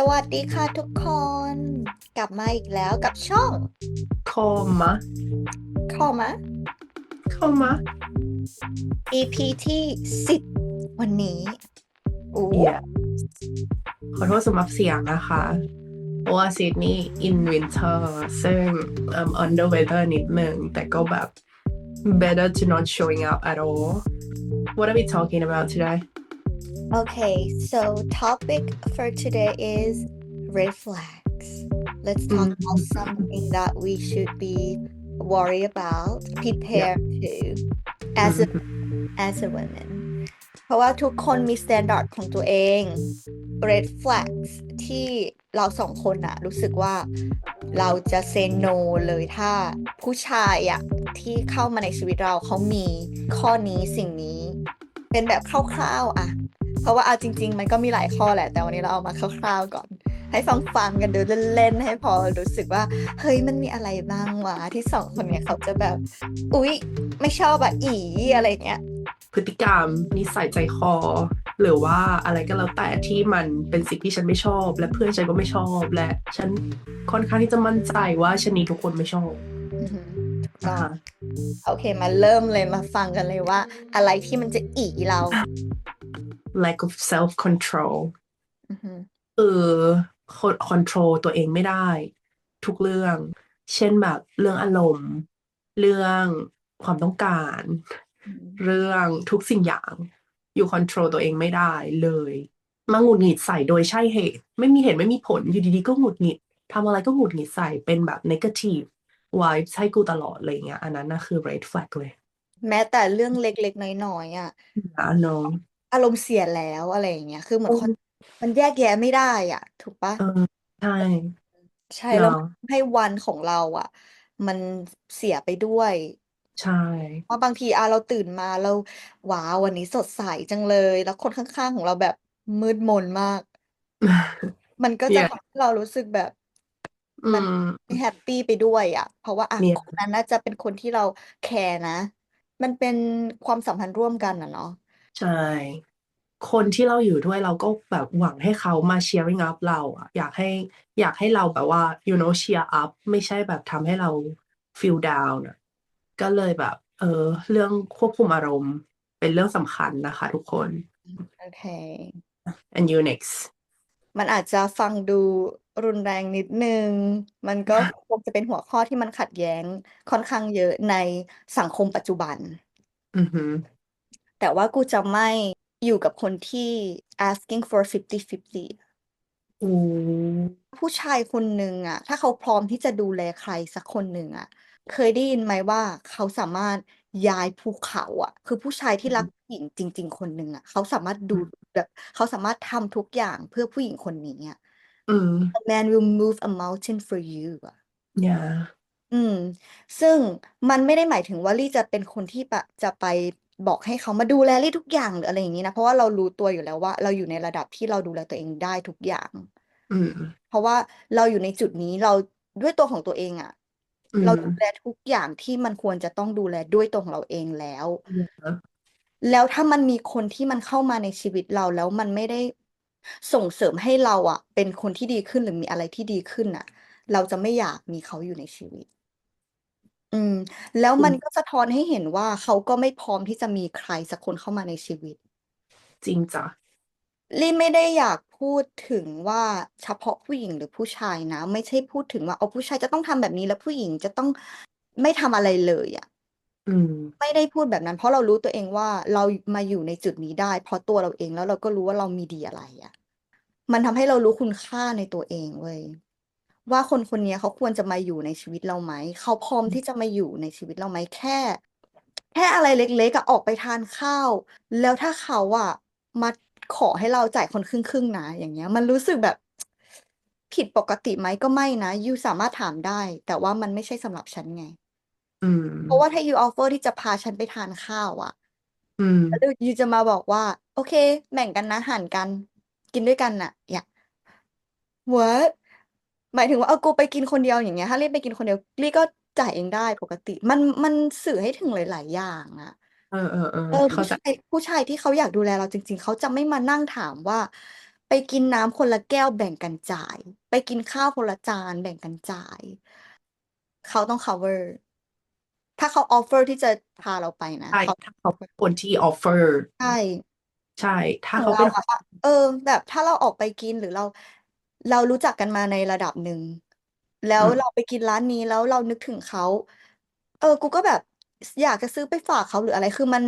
สวัสดีค่ะทุกคน กลับมาอีกแล้วกับช่อง Komma, คอมะ komma. EP ที่10วันนี้อู้ Yeah. ขอโทษสำหรับเสียงนะคะเพราะว่าซิดนีย์ in winter ซึ่ง um, under weather นิดนึงแต่ก็แบบ better to not showing up at all. What are we talking about today? Okay so topic for today is red flags let's talk about Mhm. something that we should be worried about prepare to as a as a woman เพราะว่าทุกคนมี standard ของตัวเอง red flags ที่เราสองคนอะรู้สึกว่าเราจะ say no เลยถ้าผู้ชายอะที่เข้ามาในชีวิตเราเขามีข้อนี้สิ่งนี้ เป็นแบบคร่าวๆอะ เพราะว่าเอาจริง ๆ มันก็มีหลายข้อแหละ แต่วันนี้เราเอามาคร่าวๆก่อน ให้ฟังฟังๆกันดูเล่นๆให้พอรู้สึกว่า เฮ้ยมันมีอะไรบ้างวะที่สองคนเนี่ยเขาจะแบบ อุ๊ย ไม่ชอบอะอีอะไรเงี้ยพฤติกรรมนิสัยใจคอ หรือว่าอะไรก็แล้วแต่ที่มันเป็นสิ่งที่ฉันไม่ชอบ และเพื่อนฉันก็ไม่ชอบ และฉันค่อนข้างที่จะมั่นใจว่าชนีทุกคนไม่ชอบอือหือถูกต้องอ่าโอเคมาเริ่มเลยมาฟังกันเลยว่า อะไรที่มันจะอีเรา lack of self control อือหือเออคอนโทรลตัวเองไม่ได้ ทุกเรื่อง เช่นแบบเรื่องอารมณ์ เรื่องความต้องการ เรื่องทุกสิ่งอย่างอยู่คอนโทรลตัวเองไม่ได้เลยมาหงุดหงิดใส่โดยใช่เหตุ ไม่มีเหตุไม่มีผลอยู่ดีๆก็หงุดหงิดทำอะไรก็หงุดหงิดใส่เป็นแบบ negative vibes ให้กูตลอดอะไรเงี้ย อันนั้นนะคือ red flag เลย แม้แต่เรื่องเล็กๆ น้อยๆอะนะน้อง อารมณ์เสียแล้วอะไรอย่างเงี้ย คือเหมือนคนมันแยกแยะไม่ได้อะ ถูกปะเออใช่ใช่แล้วเนาะมันทำให้วันของเราอะ มันเสียไปด้วย ใช่เพราะบางทีอะเราตื่นมาเราว้าววันนี้สดใสจังเลย แล้วคนข้างๆของเราแบบมืดมนมาก มันก็จะ Yeah ทำให้เรารู้สึกแบบ อืมันมไม่แฮปปี้ไปด้วยอะ เพราะว่าอะเนี่ย คนนั้นน่าจะเป็นคนที่เราแคร์นะ มันเป็นความสัมพันธ์ร่วมกันอะเนาะ ใช่ คนที่เราอยู่ด้วยเราก็แบบหวังให้เขามา cheering up เราอะอยากให้อยากให้เราแบบว่า you know cheer up ไม่ใช่แบบทำให้เรา feel down อะก็เลยแบบ เออ เรื่องควบคุมอารมณ์เป็นเรื่องสำคัญนะคะทุกคน โอเค and you next มันอาจจะฟังดูรุนแรงนิดนึง มันก็คงจะเป็นหัวข้อที่มันขัดแย้งค่อนข้างเยอะในสังคมปัจจุบัน อือหือ แต่ว่ากูจะไม่อยู่กับคนที่ asking for 50-50โอ้ผู้ชายคนหนึ่งอะถ้าเขาพร้อมที่จะดูแลใครสักคนหนึ่งอะเคยได้ยินไหมว่าเขาสามารถย้ายภูเขาอะคือผู้ชายที่รักผู้หญิงจริง ๆ คนหนึ่งอะเขาสามารถดูแบบเขาสามารถทำทุกอย่างเพื่อผู้หญิงคนนี้อะอืม A man will move a mountain for you อะ yeah อืม ซึ่งมันไม่ได้หมายถึงว่าลี่จะเป็นคนที่ปะจะไป บอกให้เขามาดูแลลี่ทุกอย่างหรืออะไรอย่างนี้นะ เพราะว่าเรารู้ตัวอยู่แล้วว่า เราอยู่ในระดับที่เราดูแลตัวเองได้ทุกอย่างอืมเพราะว่าเราอยู่ในจุดนี้เราด้วยตัวของตัวเองอะอืเรามดูแลทุกอย่างที่มันควรจะต้องดูแลด้วยตัวของเราเองแล้ว yeah แล้วถ้ามันมีคนที่มันเข้ามาในชีวิตเราแล้วมันไม่ได้ส่งเสริมให้เราอะเป็นคนที่ดีขึ้นหรือมีอะไรที่ดีขึ้นอะเราจะไม่อยากมีเขาอยู่ในชีวิต อืม แล้วอืมันม ก็สะท้อนให้เห็นว่า เขาก็ไม่พร้อมที่จะมีใครสักคนเข้ามาในชีวิต จริงจ้ะ ลี่ไม่ได้อยากพูดถึงว่า เฉพาะผู้หญิงหรือผู้ชายนะ ไม่ใช่พูดถึงว่าเอาผู้ชายจะต้องทำแบบนี้ แล้วผู้หญิงจะต้องไม่ทำอะไรเลยอะ อืม ไม่ได้พูดแบบนั้น เพราะเรารู้ตัวเองว่า เรามาอยู่ในจุดนี้ได้ เพราะตัวเราเอง แล้วเราก็รู้ว่าเรามีดีอะไรอะ มันทำให้เรารู้คุณค่าในตัวเองเว้ย ว่าคนคนนี้เขาควรจะมาอยู่ในชีวิตเราไหม เขาพร้อมที่จะมาอยู่ในชีวิตเราไหมแค่ แค่อะไรเล็กๆอะออกไปทานข้าว แล้วถ้าเขาอะมาขอให้เราจ่ายคนครึ่งๆนะอย่างเงี้ย มันรู้สึกแบบ ผิดปกติไหมก็ไม่นะยูสามารถถามได้ แต่ว่ามันไม่ใช่สำหรับฉันไงอืมเพราะว่าถ้ายูออฟเฟอร์ที่จะพาฉันไปทานข้าวอะอืมแล้วยูจะมาบอกว่า โอเค แบ่งกันนะหารกัน กินด้วยกันน่ะ อย่า what หมายถึงว่าเอากูไปกินคนเดียวอย่างเงี้ย ถ้าลี่ไปกินคนเดียวลี่ก็จ่ายเองได้ปกติ มันมันสื่อให้ถึงหลาย ๆ อย่างอะเออเออเออเออเข้าผู้ใจชายผู้ชายที่เขาอยากดูแลเราจริง ๆ เขาจะไม่มานั่งถามว่า ไปกินน้ำคนละแก้วแบ่งกันจ่าย ไปกินข้าวคนละจานแบ่งกันจ่าย เขาต้อง cover ถ้าเขา offer ที่จะพาเราไปนะใช่เขา ถ้าเขาเป็นคนที่ offer ใช่ ใช่ ถ้าของเขาเราเป็น อะเออ แบบถ้าเราออกไปกินหรือเรา เรารู้จักกันมาในระดับหนึ่ง แล้วอืม เราไปกินร้านนี้ แล้วเรานึกถึงเขา เออ กูก็แบบอยากจะซื้อไปฝากเขา หรืออะไร คือมัน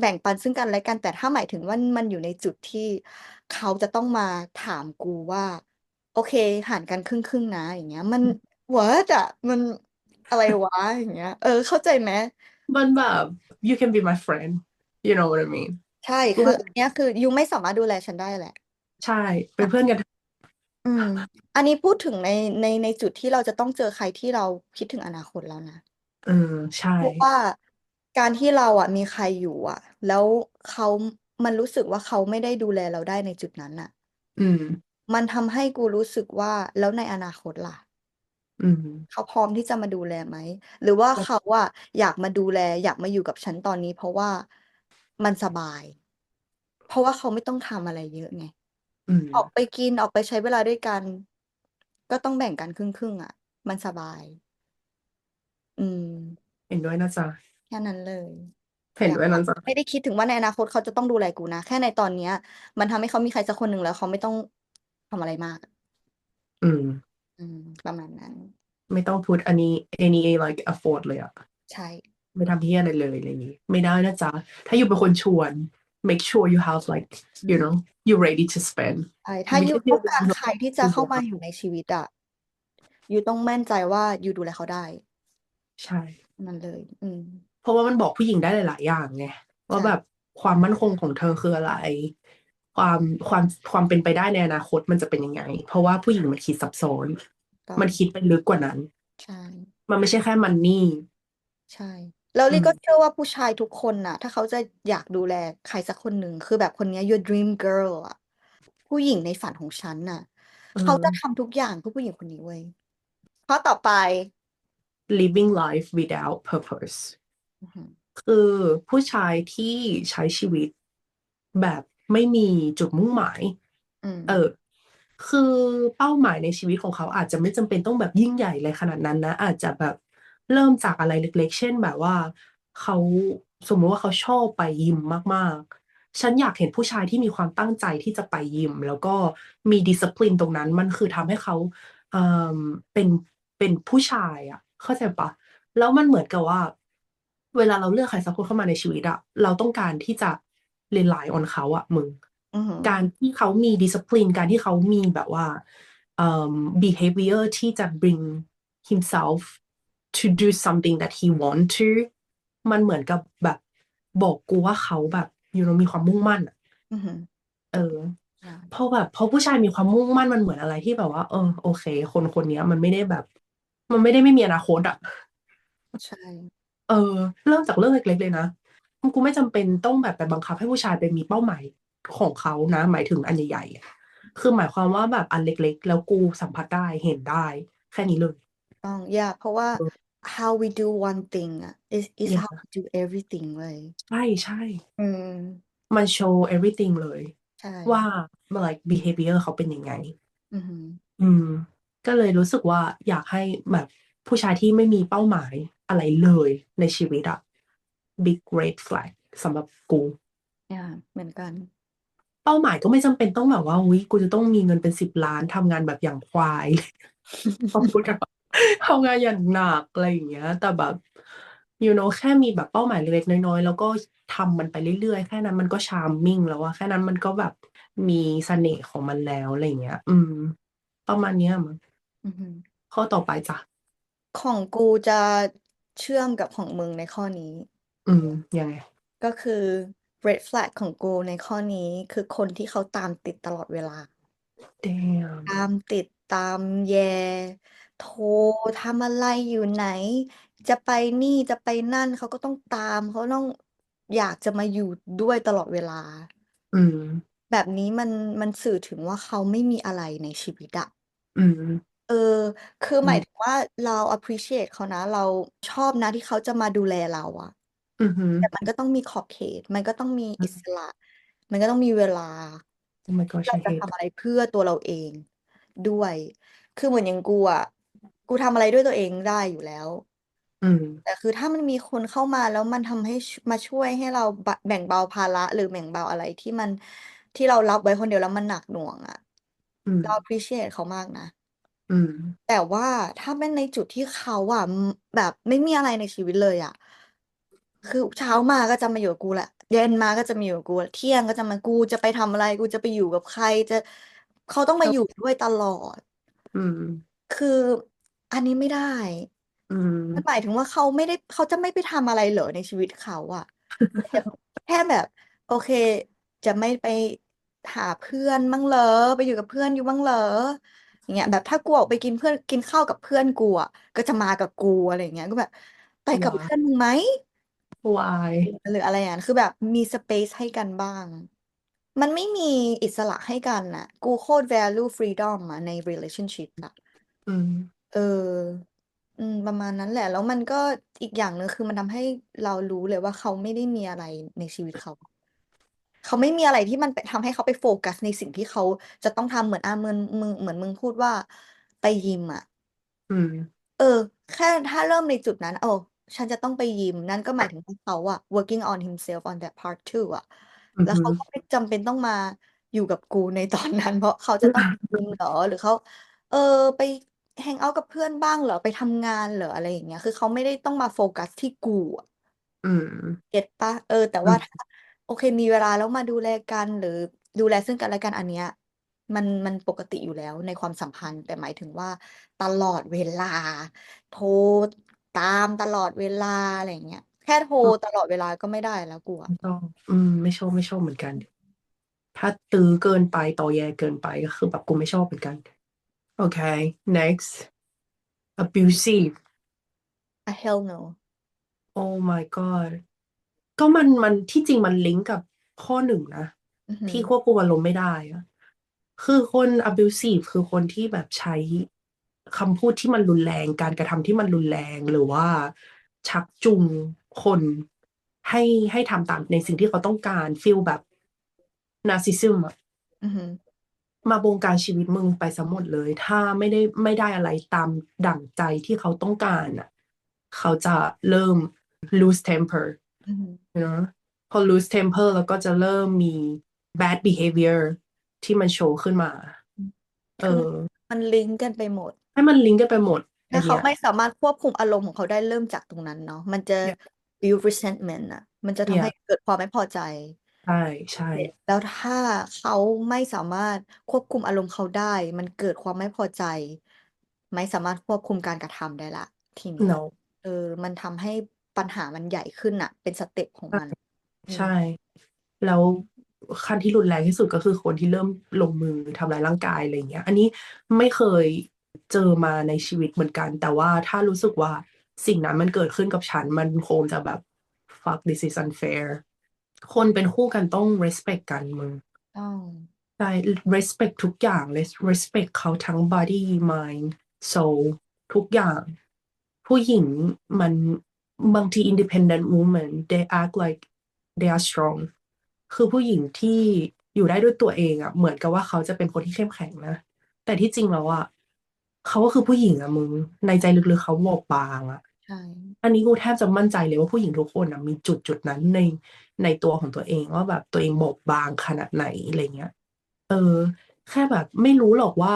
แบ่งปันซึ่งกันและกัน แต่ถ้าหมายถึงว่า มันอยู่ในจุดที่เขาจะต้องมาถามกูว่า โอเค หารกันครึ่ง ๆ นะ อย่างเงี้ย มัน what อะ มัน อะไรวะ อย่างเงี้ย เออ เข้าใจไหม มันแบบ you can be my friend you know what I mean ใช่กูคืออันเนี้ย คือยูไม่สามารถดูแลฉันได้แหละ ใช่ เป็นเพื่อนกัน อืม อันนี้พูดถึงในในในจุดที่เราจะต้องเจอใครที่เราคิดถึงอนาคตแล้วนะเออใช่ เพราะว่าการที่เราอะมีใครอยู่อะ แล้วเขามันรู้สึกว่าเขาไม่ได้ดูแลเราได้ในจุดนั้นอะ อืม มันทำให้กูรู้สึกว่าแล้วในอนาคตล่ะ อืมเขาพร้อมที่จะมาดูแลไหม หรือว่าเขาอะอยากมาดูแล อยากมาอยู่กับฉันตอนนี้ เพราะว่ามันสบาย เพราะว่าเขาไม่ต้องทำอะไรเยอะไง อืม ออกไปกินออกไปใช้เวลาด้วยกัน ก็ต้องแบ่งกันครึ่ง ๆอะมันสบาย อืม เห็นด้วยนะจ๊ะ แค่นั้นเลย เห็นอยากด้วยนะจ๊ะ ไม่ได้คิดถึงว่าในอนาคตเขาจะต้องดูแลกูนะ แค่ในตอนเนี้ย มันทำให้เขามีใครสักคนหนึ่ง แล้วเขาไม่ต้องทำอะไรมากอืม อืม ประมาณนั้น ไม่ต้องพูดอันนี้ any like afford เลยอะ ใช่ ไม่ทำเพี้ยอะไรเลย อะไรอย่างงี้ ไม่ได้นะจ๊ะ ถ้าอยู่เป็นคนชวน make sure you have like you know you ready to spend ใช่ถ้าไม่ยูใช่เรื่ต้อองงการใครที่จะคุณเข้าบอกมาว่าอยู่ในชีวิตอะยูต้องมั่นใจว่ายูดูแลเขาได้ ใช่นั่นเลย อืม เพราะว่ามันบอกผู้หญิงได้หลาย ๆ อย่างไงว่าใช่แบบความมั่นคงของเธอคืออะไร ความความความเป็นไปได้ในอนาคตมันจะเป็นยังไง เพราะว่าผู้หญิงมันคิดซับซ้อนก็มันคิดไปลึกกว่านั้น ใช่ มันไม่ใช่แค่มันนี่ ใช่ แล้วอืลี่ม ก็เชื่อว่าผู้ชายทุกคนน่ะ ถ้าเขาจะอยากดูแลใครสักคนหนึ่ง คือแบบคนเนี้ย your dream girl อะผู้หญิงในฝันของฉันน่ะ เอเขาอจะทำทุกอย่างเพื่อผู้หญิงคนนี้เว้ยข้อต่อไป living life without purpose อือหือคือผู้ชายที่ใช้ชีวิตแบบไม่มีจุดมุ่งหมาย อืม เออ คือเป้าหมายในชีวิตของเขาอาจจะไม่จำเป็นต้องแบบยิ่งใหญ่เลยขนาดนั้นนะ อาจจะแบบ เริ่มจากอะไรเล็ก ๆ เช่นแบบว่าเขาสมมติว่าเขาชอบไปยิมมากๆ ฉันอยากเห็นผู้ชายที่มีความตั้งใจที่จะไปยิม แล้วก็มีดิสซิ p ลินตรงนั้นมันคือทำให้เขาเอ่อเป็นเป็นผู้ชายอะเข้าใจปะแล้วมันเหมือนกับว่า เวลาเราเลือกใครสักคนเข้ามาในชีวิตอะเราต้องการที่จะ rely on เขาอะมึงอือหือการที่เขามี discipline การที่เขามีแบบว่าเอ่อ behavior ที่จะ bring himself to do something that he want to มันเหมือนกับแบบบอกกูว่าเขาแบบอยู่มีความมุ่งมั่นอะอือหือเออใช่เพราะแบบพอผู้ชายมีความมุ่งมั่นมันเหมือนอะไรที่แบบว่า เออโอเค คนคนเนี้ยมันไม่ได้แบบ มันไม่ได้ไม่มีอนาคตอะใช่เออ เริ่มจากเรื่องเล็กๆเลยนะกูไม่จำเป็นต้องแบบไปบังคับให้ผู้ชายไปมีเป้าหมายของเขานะ หมายถึงอันใหญ่ๆอะคือหมายความว่าแบบอันเล็กๆ แล้วกูสัมผัสได้เห็นได้ แค่นี้เลยต้อง yeah เพราะว่าเออ how we do one thing อะ is is เนี่ย how we do everything เลยใช่ใช่อืมมันโชว์ everything เลย ใช่ว่า like behavior เขาเป็นยังไง อือหืออืม ก็เลยรู้สึกว่าอยากให้แบบผู้ชายที่ไม่มีเป้าหมายอะไรเลยในชีวิตอะ big red flag สำหรับกู yeah เหมือนกัน เป้าหมายก็ไม่จำเป็นต้องแบบว่าอุ้ยกูจะต้องมีเงินเป็นสิบล้านทำงานแบบอย่างควายขอบคุณครับ ทำงานอย่างหนักอะไรอย่างเงี้ย แต่แบบ you know แค่มีแบบเป้าหมายเล็กๆน้อยๆ แล้วก็ทำมันไปเรื่อยๆ แค่นั้นมันก็ชาร์มมิ่งแล้วว่าแค่นั้นมันก็แบบมีเสน่ห์ของมันแล้วอะไรอย่างเงี้ย อืม ประมาณเนี้ยมั้งอือหือข้อต่อไปจ้ะ ของกูจะเชื่อมกับของมึงในข้อนี้ อืม ยังไง ก็คือ red flag ของกูในข้อนี้คือคนที่เขาตามติดตลอดเวลา damn ตามติดตามแย โทรทำอะไรอยู่ไหน จะไปนี่จะไปนั่นเขาก็ต้องตาม เขาต้องอยากจะมาอยู่ด้วยตลอดเวลา อืม แบบนี้มันมันสื่อถึงว่าเขาไม่มีอะไรในชีวิตอะ อืม เออ คืออืหมายมถึงว่าเรา appreciate เขานะ เราชอบนะที่เขาจะมาดูแลเราอะ อือหือแต่มันก็ต้องมีขอบเขต มันก็ต้องมีอิสระ มันก็ต้องมีเวลา Oh my gosh เรา I จะ hate ทำ that อะไรเพื่อตัวเราเองด้วย คือเหมือนอย่างกูอะ กูทำอะไรด้วยตัวเองได้อยู่แล้ว อืม แต่คือถ้ามันมีคนเข้ามาแล้วมันทำให้ชมาช่วยให้เราบะแบ่งเบาภาระ หรือแบ่งเบาอะไรที่มันที่เรารับไว้คนเดียวแล้วมันหนักหน่วงอะ อืม เรา appreciate เขามากนะ อืม แต่ว่าถ้าเป็นในจุดที่เขาอะมแบบไม่มีอะไรในชีวิตเลยอะ คือเช้ามาก็จะมาอยู่กับกูแหละเย็นมาก็จะมาอยู่กับกูเที่ยงก็จะมากูจะไปทำอะไร กูจะไปอยู่กับใครจะเขาต้องมาอยู่ด้วยตลอด อืม คือ อันนี้ไม่ได้ อืม มันหมายถึงว่าเขาไม่ได้ เขาจะไม่ไปทำอะไรเหรอในชีวิตเขาอะแต่แค่แบบ โอเค จะไม่ไปหาเพื่อนบ้างเหรอ ไปอยู่กับเพื่อนอยู่บ้างเหรออย่างเงี้ย แบบถ้ากูออกไปกินเพื่อนกินข้าวกับเพื่อนกูอะก็จะมากับกูอะไรอย่างเงี้ยก็แบบ ไปกับ Why เพื่อนมึงไหม Why หรืออะไรอย่างนั้นคือแบบมีสเปซให้กันบ้าง มันไม่มีอิสระให้กันน่ะ กูโคตร value freedom อะใน relationship อะอืม เออ อืม ประมาณนั้นแหละ แล้วมันก็อีกอย่างหนึ่งคือมันทำให้เรารู้เลยว่าเขาไม่ได้มีอะไรในชีวิตเขา เขาไม่มีอะไรที่มันไปทำให้เขาไปโฟกัสในสิ่งที่เขาจะต้องทำเหมือนอะมึงมึงเหมือนมึงพูดว่าไปยิมอะ อืม เออ แค่ถ้าเริ่มในจุดนั้น โอ้ฉันจะต้องไปยิม นั่นก็หมายถึงว่าเขาอะ working on himself on that part too อะอือแล้วหืเขาอก็ไม่จำเป็นต้องมาอยู่กับกูในตอนนั้น เพราะเขาจะต้องไปยิมเหรอ หรือเขา เออ ไป แฮงเอาท์กับเพื่อนบ้างเหรอไปทำงานเหรออะไรอย่างเงี้ย คือเขาไม่ได้ต้องมาโฟกัสที่กูอะอืมเก็ตปะเออ แต่อืว่ามถ้าโอเคมีเวลาแล้วมาดูแลกันหรือดูแลซึ่งกันและกันอันเนี้ย มันมันปกติอยู่แล้วในความสัมพันธ์ แต่หมายถึงว่าตลอดเวลา โทรตามตลอดเวลาอะไรอย่างเงี้ยแค่โทรอืมตลอดเวลาก็ไม่ได้แล้วกูอะไม่ชอบอืม ไม่ชอบไม่ชอบเหมือนกัน ถ้าตื้อเกินไปต่อแยเกินไปก็คือแบบกูไม่ชอบเหมือนกัน โอเค next abusive a hell no oh my god ก็มันมันที่จริงมันลิงก์กับข้อหนึ่งนะ อือหือที่ควบคุมอารมณ์ไม่ได้อะคือคน abusive คือคนที่แบบใช้คำพูดที่มันรุนแรง การกระทำที่มันรุนแรงหรือว่า ชักจูงคนให้ให้ทำตามในสิ่งที่เขาต้องการฟีลแบบ narcissism อะ อือหือ มาบงการชีวิตมึงไปซะหมดเลย ถ้าไม่ได้ไม่ได้อะไรตามดั่งใจที่เขาต้องการอะ เขาจะเริ่ม lose temper อือหือเนอะพอ lose temper แล้วก็จะเริ่มมี bad behavior ที่มันโชว์ขึ้นมา เอคืออมันลิงก์กันไปหมด ให้มันลิงก์กันไปหมดอัถ้านเขาเนี้ยไม่สามารถควบคุมอารมณ์ของเขาได้เริ่มจากตรงนั้นเนาะมันจะ Yeah. build resentment อะมันจะทำ Yeah. ให้เกิดความไม่พอใจ ใช่ ใช่ แล้วถ้าเขาไม่สามารถควบคุมอารมณ์เขาได้ มันเกิดความไม่พอใจ ไม่สามารถควบคุมการกระทำได้ละ ทีเนี้ย no เออ มันทำให้ปัญหามันใหญ่ขึ้นอะเป็นสเต็ปของมัน อืม ใช่ แล้วขั้นที่รุนแรงที่สุดก็คือคนที่เริ่มลงมือทำร้ายร่างกายอะไรเงี้ย อันนี้ไม่เคยเจอมาในชีวิตเหมือนกัน แต่ว่าถ้ารู้สึกว่าสิ่งนั้นมันเกิดขึ้นกับฉัน มันคงจะแบบ fuck this is unfair คนเป็นคู่กันต้อง respect กันมึงต้องใช่ respect ทุกอย่างเลย respect เขาทั้ง body mind soul ทุกอย่าง ผู้หญิงมันบางที independent woman they act like they are strong คือผู้หญิงที่อยู่ได้ด้วยตัวเองอะเหมือนกับว่าเขาจะเป็นคนที่เข้มแข็งนะ แต่ที่จริงแล้วอะเขาก็คือผู้หญิงอะมึง ในใจลึกๆเขาบอบบางอะใช่ อันนี้กูแทบจะมั่นใจเลยว่าผู้หญิงทุกคนนะมีจุดจุดนั้นในในตัวของตัวเองว่าแบบตัวเองบอบบางขนาดไหนอะไรเงี้ย เออ แค่แบบไม่รู้หรอกว่า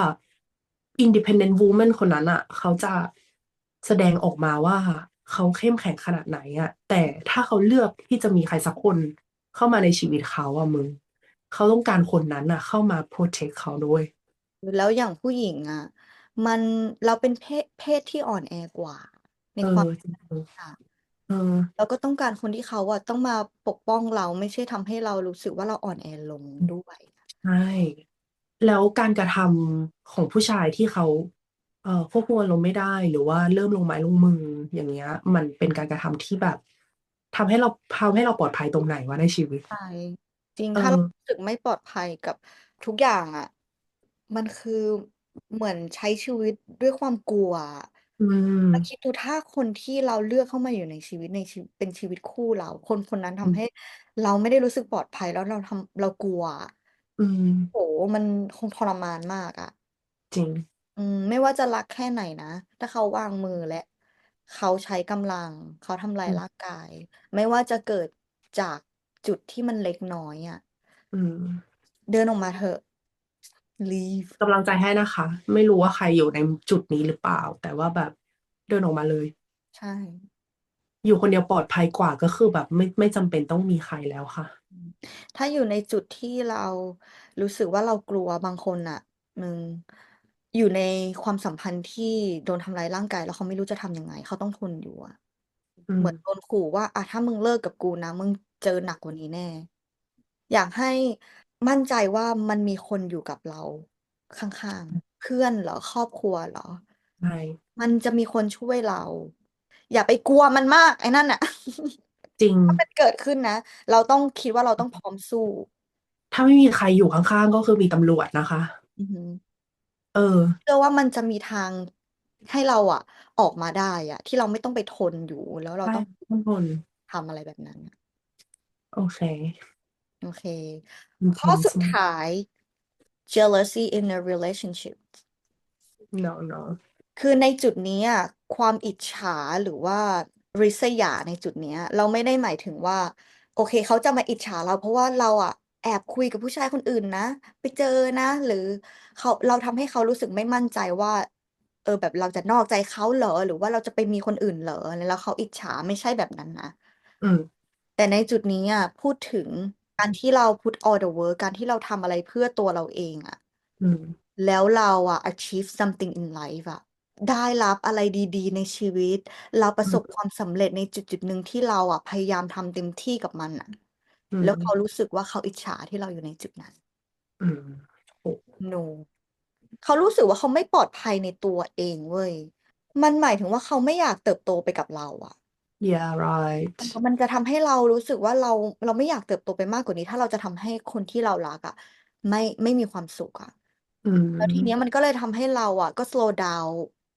independent woman คนนั้นอะ เขาจะแสดงออกมาว่าเขาเข้มแข็งขนาดไหนอะแต่ถ้าเขาเลือกที่จะมีใครสักคนเข้ามาในชีวิตเขาอะมึง เขาต้องการคนนั้นอะเข้ามา protect เขาด้วย แล้วอย่างผู้หญิงอะมันเราเป็นเพศเพศที่อ่อนแอกว่า ในเอความอจริงค่ะๆเออเราก็ต้องการคนที่เขาอะต้องมาปกป้องเรา ไม่ใช่ทำให้เรารู้สึกว่า เราอ่อนแอลงด้วย ใช่ แล้วการกระทำของผู้ชายที่เขา เอ่อ ควบคุมอารมณ์ไม่ได้ หรือว่าเริ่มลงไม้ลงมือ อย่างเงี้ย มันเป็นการกระทำที่แบบทำให้เรา ทำให้เราปลอดภัยตรงไหนวะในชีวิต ใช่ จริง เอถ้าเราอ รู้สึกไม่ปลอดภัยกับทุกอย่างอะมันคือเหมือนใช้ชีวิตด้วยความกลัวอะ อืมแล้วคิดดูถ้าคนที่เราเลือกเข้ามาอยู่ในชีวิต ในชีวิต เป็นชีวิตคู่เรา คนคนนั้นอืทำม ให้เราไม่ได้รู้สึกปลอดภัย แล้วเราทำ เรากลัวอะ อืมโหมันคงทรมานมากอะจริง อืม ไม่ว่าจะรักแค่ไหนนะ ถ้าเขาวางมือและ เขาใช้กำลัง เขาทำลายอืมร่างกาย ไม่ว่าจะเกิดจากจุดที่มันเล็กน้อยอะอืม เดินออกมาเถอะ leave กำลังใจให้นะคะ ไม่รู้ว่าใครอยู่ในจุดนี้หรือเปล่า แต่ว่าแบบเดินออกมาเลย ใช่ อยู่คนเดียวปลอดภัยกว่าก็คือแบบไม่ไม่จำเป็นต้องมีใครแล้วค่ะ ถ้าอยู่ในจุดที่เรารู้สึกว่าเรากลัวบางคนอะมึงอยู่ในความสัมพันธ์ที่โดนทำร้ายร่างกาย แล้วเขาไม่รู้จะทำยังไง เขาต้องทนอยู่อะอืเหม มือนโดนขู่ว่าอะถ้ามึงเลิกกับกูนะ มึงเจอหนักกว่านี้แน่ อยากให้ มั่นใจว่ามันมีคนอยู่กับเราข้าง ๆ เพื่อนเหรอ ครอบครัวเหรอ ใช่ มันจะมีคนช่วยเรา อย่าไปกลัวมันมากไอ้นั่นน่ะ จริง ถ้ามันเกิดขึ้นนะ เราต้องคิดว่าเราต้องพร้อมสู้ ถ้าไม่มีใครอยู่ข้าง ๆ ก็คือมีตำรวจนะคะ อือหือเออ เชื่อว่ามันจะมีทางให้เราอะออกมาได้อะที่เราไม่ต้องไปทนอยู่ แล้วเราใช่ ต้องทุกคนทำอะไรแบบนั้นอะโอเค โอเคมันข้อสุด painful ท้าย jealousy in a relationship no no คือในจุดนี้อะความอิจฉาหรือว่าริษยาในจุดเนี้ย เราไม่ได้หมายถึงว่า โอเค เขาจะมาอิจฉาเรา เพราะว่าเราอะแอบคุยกับผู้ชายคนอื่นนะ ไปเจอนะ หรือเขาเราทำให้เขารู้สึกไม่มั่นใจว่า เออแบบเราจะนอกใจเขาเหรอ หรือว่าเราจะไปมีคนอื่นเหรอแล้วเขาอิจฉาไม่ใช่แบบนั้นนะ อืม แต่ในจุดนี้อะพูดถึง การที่เรา put all the work การที่เราทำอะไรเพื่อตัวเราเองอะอืม แล้วเราอะ achieve something in life อะได้รับอะไรดี ๆ ในชีวิต เราประอืสม บความสำเร็จในจุดจุดหนึ่งที่เราอะพยายามทำเต็มที่กับมันอะอืแล้วมเขารู้สึกว่าเขาอิจฉาที่เราอยู่ในจุดนั้น อืม โอ้ no เขารู้สึกว่าเขาไม่ปลอดภัยในตัวเองเว้ย มันหมายถึงว่าเขาไม่อยากเติบโตไปกับเราอะ yeah right มันจะทำให้เรารู้สึกว่าเรา เราไม่อยากเติบโตไปมากกว่านี้ ถ้าเราจะทำให้คนที่เรารักอะไม่ ไม่มีความสุขอะอืมแล้วทีเนี้ยมันก็เลยทำให้เราอะก็ slow down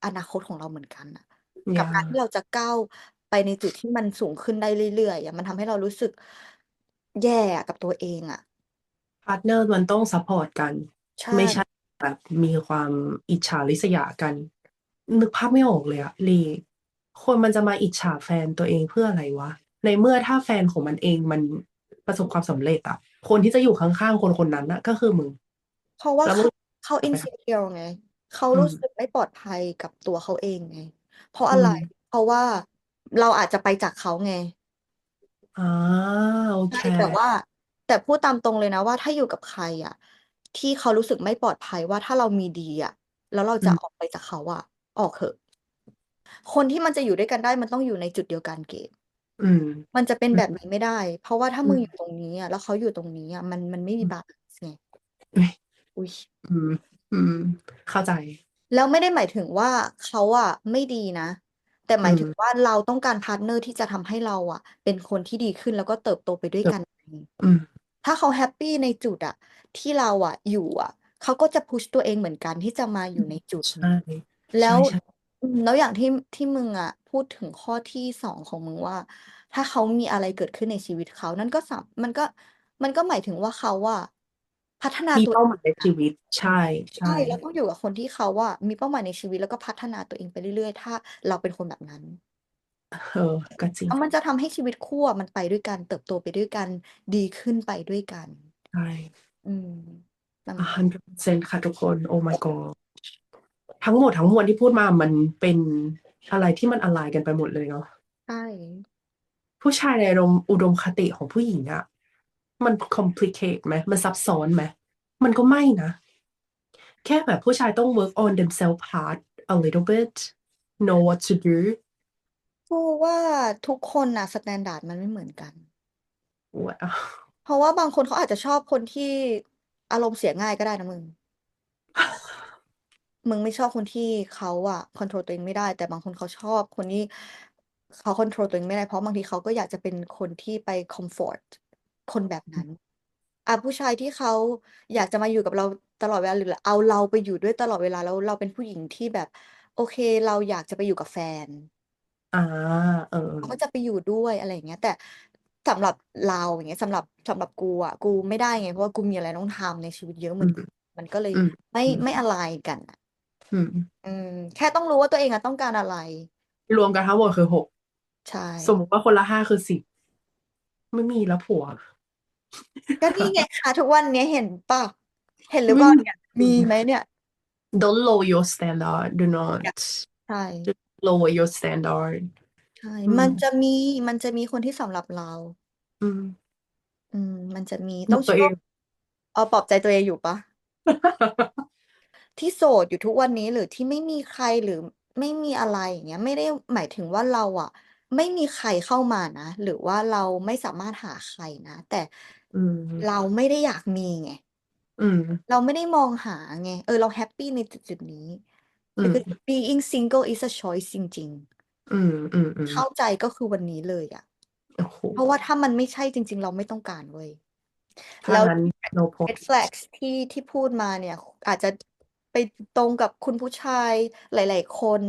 อนาคตของเราเหมือนกันอะ กับการ yeah ที่เราจะก้าวไปในจุดที่มันสูงขึ้นได้เรื่อย ๆอะมันทำให้เรารู้สึกแย่กับตัวเองอะพาร์ทเนอร์มันต้องซัพพอร์ตกัน ใช่ ไม่ใช่แบบมีความอิจฉาริษยากัน นึกภาพไม่ออกเลยอะลี คนมันจะมาอิจฉาแฟนตัวเองเพื่ออะไรวะ ในเมื่อถ้าแฟนของมันเองมันประสบความสำเร็จอะคนที่จะอยู่ข้างๆคนคนนั้นนะก็คือมึง เพราะว่าแล้วมึเขางเขา insecure ไง เขาอืรู้มสึกไม่ปลอดภัยกับตัวเขาเองไง เพราะอือะไรมเพราะว่าเราอาจจะไปจากเขาไงอ่าโอเคใช่แต่ว่า แต่พูดตามตรงเลยนะว่าถ้าอยู่กับใครอะ ที่เขารู้สึกไม่ปลอดภัยว่าถ้าเรามีดีอะ แล้วเราอืจะมออกไปจากเขาอะ ออกเถอะ คนที่มันจะอยู่ด้วยกันได้มันต้องอยู่ในจุดเดียวกันเกดอืม มันจะเป็นอืแบม บนี้ไม่ได้ เพราะว่าถ้าอืมึงม อยู่ตรงนี้อะแล้วเขาอยู่ตรงนี้อะมัน มันไม่อืมีมบาลานซ์ ไงเอ้ยอุ้ยอืม อืม เข้าใจ แล้วไม่ได้หมายถึงว่า เขาอะไม่ดีนะ แต่หอืมายมถึงว่า เราต้องการพาร์ทเนอร์ที่จะทำให้เราอะเป็นคนที่ดีขึ้น แล้วก็เติบโตไปด้วยเออกัน ไง อืม ถ้าเขาแฮปปี้ในจุดอะที่เราอะอยู่อะเขาก็จะพุชตัวเองเหมือนกันที่จะมาอยู่ในจุดใช่ นี้ แล้ใช่วใช่ อืม แล้วอย่างที่ ที่มึงอะพูดถึงข้อที่สองของมึงว่า ถ้าเขามีอะไรเกิดขึ้นในชีวิตเขา นั่นก็สามมันก็ มันก็หมายถึงว่าเขาอะพัฒนามีตัวเป้าเอหมายงในอะชีวิต ใช่ใช่ ใช่แล้วต้องอยู่กับคนที่เขาอะมีเป้าหมายในชีวิตแล้วก็พัฒนาตัวเองไปเรื่อยๆ ถ้าเราเป็นคนแบบนั้นเออ ก็จริเพงราะมันจะทำให้ชีวิตคู่อะมันไปด้วยกัน เติบโตไปด้วยกัน ดีขึ้นไปด้วยกัน ใช่อืมประ a มาณ hundred percent ค่ะทุกคน โอ้ my god ทั้งหมดทั้งมวลที่พูดมามันเป็นอะไรที่มันอะไรกันไปหมดเลยเนาะใช่ผู้ชายในอุดมอุดมคติของผู้หญิงอะมัน complicate ไหมมันซับซ้อนไหมมันก็ไม่นะ แค่แบบผู้ชายต้อง work on themselves hard a little bit know what to do กูว่าทุกคนน่ะสแตนดาร์ดมันไม่เหมือนกันว้าวเพราะว่าบางคนเขาอาจจะชอบคนที่อารมณ์เสียง่ายก็ได้นะมึง มึงไม่ชอบคนที่เขาอะคอนโทรลตัวเองไม่ได้ แต่บางคนเขาชอบคนที่เขาคอนโทรลตัวเองไม่ได้ เพราะบางทีเขาก็อยากจะเป็นคนที่ไปคอมฟอร์ตคนแบบนั้น อะผู้ชายที่เขาอยากจะมาอยู่กับเราตลอดเวลาหรือเอาเราไปอยู่ด้วยตลอดเวลาแล้วเราเป็นผู้หญิงที่แบบ โอเคเราอยากจะไปอยู่กับแฟน อ่า เออ เขาก็จะไปอยู่ด้วยอะไรอย่างเงี้ย แต่สำหรับเราอย่างเงี้ยสำหรับสำหรับกูอะกูไม่ได้ไงเพราะว่ากูมีอะไรต้องทำในชีวิตเยอะเหมือนกันมันก็เลยอืมไม่อืม ไม่อะไรกันอะ อืม อืม แค่ต้องรู้ว่าตัวเองอะต้องการอะไร รวมกันทั้งหมดคือหกใช่ สมมติว่าคนละห้าคือสิบไม่มีแล้วผัว ก็นี่ไงคะทุกวันนี้เห็นป่ะ เห็นหรือเปล่าไม่มีเนี่ยมีไหมเนี่ย don't lower your standard do not ใช่ lower your standard ใช่อืมมันจะมีมันจะมีคนที่สำหรับเรา อืม อืม มันจะมีบต้ออกงตัวเองเอาปลอบใจตัวเองอยู่ปะ ที่โสดอยู่ทุกวันนี้ หรือที่ไม่มีใคร หรือไม่มีอะไรอย่างเงี้ย ไม่ได้หมายถึงว่าเราอะไม่มีใครเข้ามานะ หรือว่าเราไม่สามารถหาใครนะ แต่อืม เราไม่ได้อยากมีไง อืม เราไม่ได้มองหาไง เออ เราแฮปปี้ในจุดๆนี้ อืแต่มคือ being single is a choice จริง อืมอืมอืมๆเข้าใจก็คือวันนี้เลยอะโอ้โหเพราะว่าถ้ามันไม่ใช่จริง ๆ เราไม่ต้องการเว้ย ถ้าแล้ว งั้น no red point flags ที่ที่พูดมาเนี่ย อาจจะไป ตรงกับคุณผู้ชายหลาย ๆ คน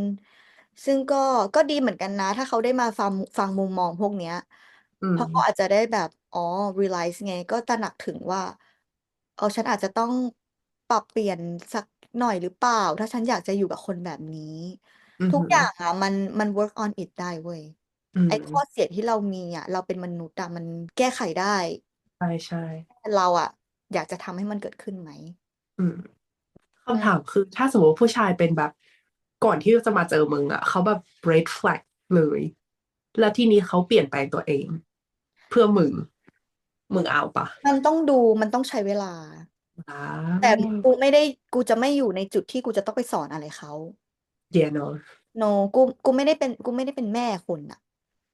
ซึ่งก็ ก็ดีเหมือนกันนะ ถ้าเขาได้มาฟัง ฟังมุมมองพวกเนี้ย อืเพมราะเขาอาจจะได้แบบ อ๋อ realize ไง ก็ตระหนักถึงว่า เออ ฉันอาจจะต้องปรับเปลี่ยนสักหน่อยหรือเปล่า ถ้าฉันอยากจะอยู่กับคนแบบนี้ อืมทุกอย่างอะมัน มัน work on it ได้เว้ย อืมไอ้ข้อเสียที่เรามีอะเราเป็นมนุษย์อะมันแก้ไขได้ ใช่ใช่เราอะอยากจะทำให้มันเกิดขึ้นไหม อืมอืม คำถามคือถ้าสมมติว่าผู้ชายเป็นแบบ ก่อนที่จะมาเจอมึงอะ เขาแบบ red flag เลย แล้วทีนี้เขาเปลี่ยนแปลงตัวเอง เพื่อมึง มึงเอาปะมันต้องดูมันต้องใช้เวลาอ่าแต่กูไม่ได้กูจะไม่อยู่ในจุดที่กูจะต้องไปสอนอะไรเขาเดี๋ยวเนาะโนกูกูไม่ได้เป็นกูไม่ได้เป็นแม่คนอะ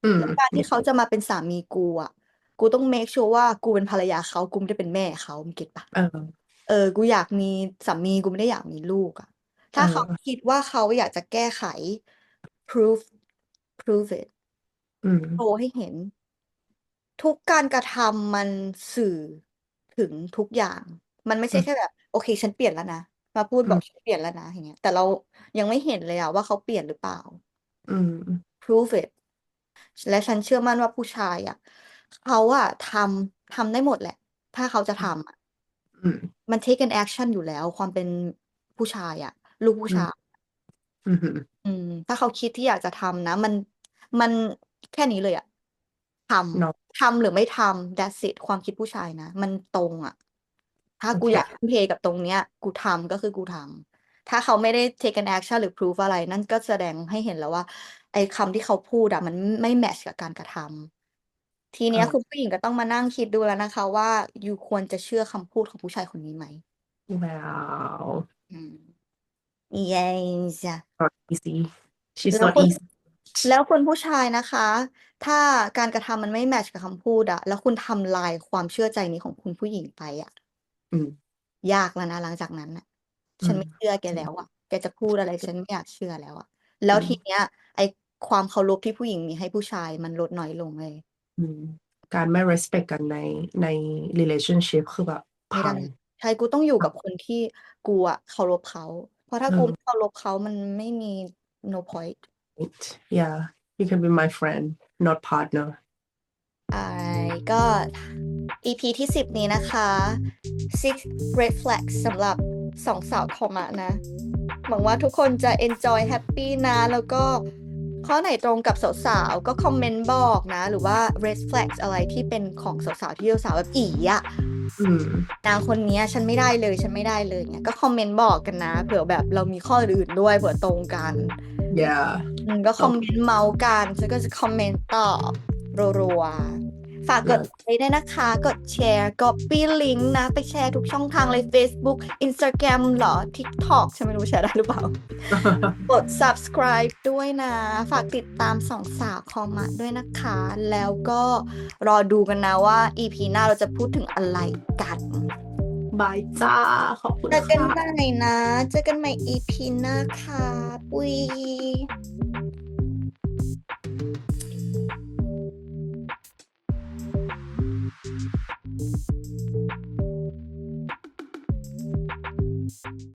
อืมแล้วการที่เขาจะมาเป็นสามีกูอะ กูต้อง make sure ว่ากูเป็นภรรยาเขากูไม่ได้เป็นแม่เขามึงเก็ตปะเออ เออ กูอยากมีสามีกูไม่ได้อยากมีลูกอะ ถ้าเออเขาคิดว่าเขาอยากจะแก้ไข proof prove it อืม โชว์ให้เห็น ทุกการกระทำมันสื่อถึงทุกอย่าง มันไม่ใช่อืมแค่แบบ โอเคฉันเปลี่ยนแล้วนะ มาพูดอืบอมกฉันเปลี่ยนแล้วนะอย่างเงี้ย แต่เรายังไม่เห็นเลยอะว่าเขาเปลี่ยนหรือเปล่า อืม prove it และฉันเชื่อมั่นว่าผู้ชายอะเขาอะทำทำได้หมดแหละ ถ้าเขาจะทำอะอืม มัน take an action อยู่แล้ว ความเป็นผู้ชายอะลูกผู้อืมชาย อืมอืม ถ้าเขาคิดที่อยากจะทำนะ มันมันแค่นี้เลยอะทเนาะำทำหรือไม่ทำ that's it ความคิดผู้ชายนะ มันตรงอะถ้าโอกูเคอยากทุ่มเทกับตรงเนี้ย กูทำก็คือกูทำถ้าเขาไม่ได้ take an action หรือ prove อะไร นั่นก็แสดงให้เห็นแล้วว่า ไอ้คำที่เขาพูดอะมันไม่แมทช์กับการกระทำ ทีเอเนี้ยอคุณผู้หญิงก็ต้องมานั่งคิดดูแล้วนะคะ ว่ายูควรจะเชื่อคำพูดของผู้ชายคนนี้ไหมว้าวอืม yes not easy she's แล้ว not คุณ easy แล้วคุณผู้ชายนะคะ ถ้าการกระทำมันไม่แมทช์กับคำพูดอะแล้วคุณทำลายความเชื่อใจนี้ของคุณผู้หญิงไปอะอืม ยากแล้วนะหลังจากนั้นอะอืฉันม ไม่เชื่อแกแล้วอะแกจะพูดอะไรฉันไม่อยากเชื่อแล้วอะแล้อืวมทีเนี้ย ไอความเคารพที่ผู้หญิงมีให้ผู้ชายมันลดน้อยลงเลยอืม การไม่ respect กันในใน relationship คือแบบไม่พัได้ง ใช่กูต้องอยู่กับคนที่กูอะเคารพเขา เพราะถ้าเอกูอไม่เคารพเขามันไม่มี no point yeah you can be my friend not partner ไอก็ EP ที่สิบนี้นะคะ six red flags สำหรับสองสาวคอมะนะ หวังว่าทุกคนจะ enjoy happy นะ แล้วก็ ข้อไหนตรงกับสาวๆก็คอมเมนต์บอกนะ หรือว่า red flags อะไรที่เป็นของสาวๆที่สาวๆแบบอีอะอืมนางคนเนี้ยฉันไม่ได้เลยฉันไม่ได้เลยเนี่ยก็คอมเมนต์บอกกันนะเผื่อแบบเรามีข้ออื่นๆด้วยเผื่อตรงกัน yeah อืมก็คอมเมนต์เมาส์กันฉันก็จะคอมเมนต์ตอบรัวๆ ฝากกด yeah ไลค์ด้วยนะคะ กดแชร์ copy link นะ ไปแชร์ทุกช่องทางเลย Facebook Instagram เหรอ TikTok ฉันไม่รู้แชร์ได้หรือเปล่า กด subscribe ด้วยนะ ฝากติดตามสองสาวคอมะด้วยนะคะ แล้วก็รอดูกันนะว่า EP หน้าเราจะพูดถึงอะไรกันบายจ้า ขอบคุณเจอกันค่ะใหม่นะ เจอกันใหม่ EP หน้าค่ะ ปุย